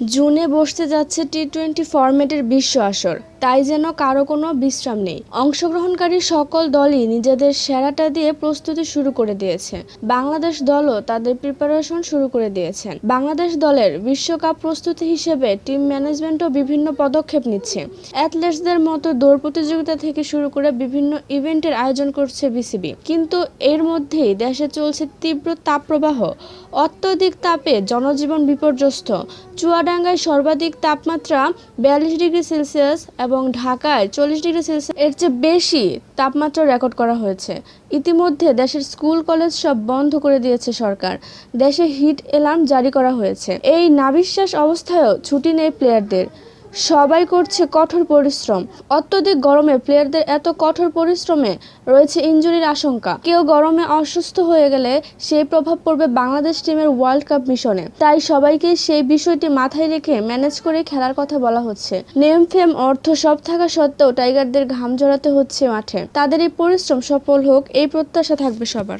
জুনে বসতে যাচ্ছে টি টোয়েন্টি ফরম্যাটের বিশ্ব আসর। তাই যেন কারও কোনো বিশ্রাম নেই। অংশগ্রহণকারী সকল দলই নিজেদের সেরাটা দিয়ে প্রস্তুতি শুরু করে দিয়েছে। বাংলাদেশ দলও তাদের প্রিপারেশন শুরু করে দিয়েছেন। বাংলাদেশ দলের বিশ্বকাপ প্রস্তুতি হিসেবে টিম ম্যানেজমেন্টও বিভিন্ন পদক্ষেপ নিচ্ছে। অ্যাথলেটসদের মতো দৌড় প্রতিযোগিতা থেকে শুরু করে বিভিন্ন ইভেন্টের আয়োজন করছে বিসিবি। কিন্তু এর মধ্যেই দেশে চলছে তীব্র তাপপ্রবাহ। অত্যধিক তাপে জনজীবন বিপর্যস্ত। চুয়াডাঙ্গায় সর্বাধিক তাপমাত্রা বিয়াল্লিশ ডিগ্রি সেলসিয়াস এবং ঢাকায় চল্লিশ ডিগ্রি সেলসিয়াস। এর চেয়ে বেশি তাপমাত্রা রেকর্ড করা হয়েছে। ইতিমধ্যে দেশের স্কুল, কলেজ সব বন্ধ করে দিয়েছে সরকার। দেশে হিট অ্যালার্ম জারি করা হয়েছে। এই নাবিশ্বাস অবস্থায়ও ছুটি নেই প্লেয়ারদের। সবাই করছে কঠোর পরিশ্রম। অত্যধিক গরমে প্লেয়ারদের এত কঠোর পরিশ্রমে রয়েছে ইনজুরির আশঙ্কা। কেউ গরমে অসুস্থ হয়ে গেলে সেই প্রভাব পড়বে বাংলাদেশ টিমের ওয়ার্ল্ড কাপ মিশনে। তাই সবাইকে সেই বিষয়টি মাথায় রেখে ম্যানেজ করে খেলার কথা বলা হচ্ছে। নেম, ফেম, অর্থ সব থাকা সত্ত্বেও টাইগারদের ঘাম ঝরাতে হচ্ছে মাঠে। তাদের এই পরিশ্রম সফল হোক, এই প্রত্যাশা থাকবে সবার।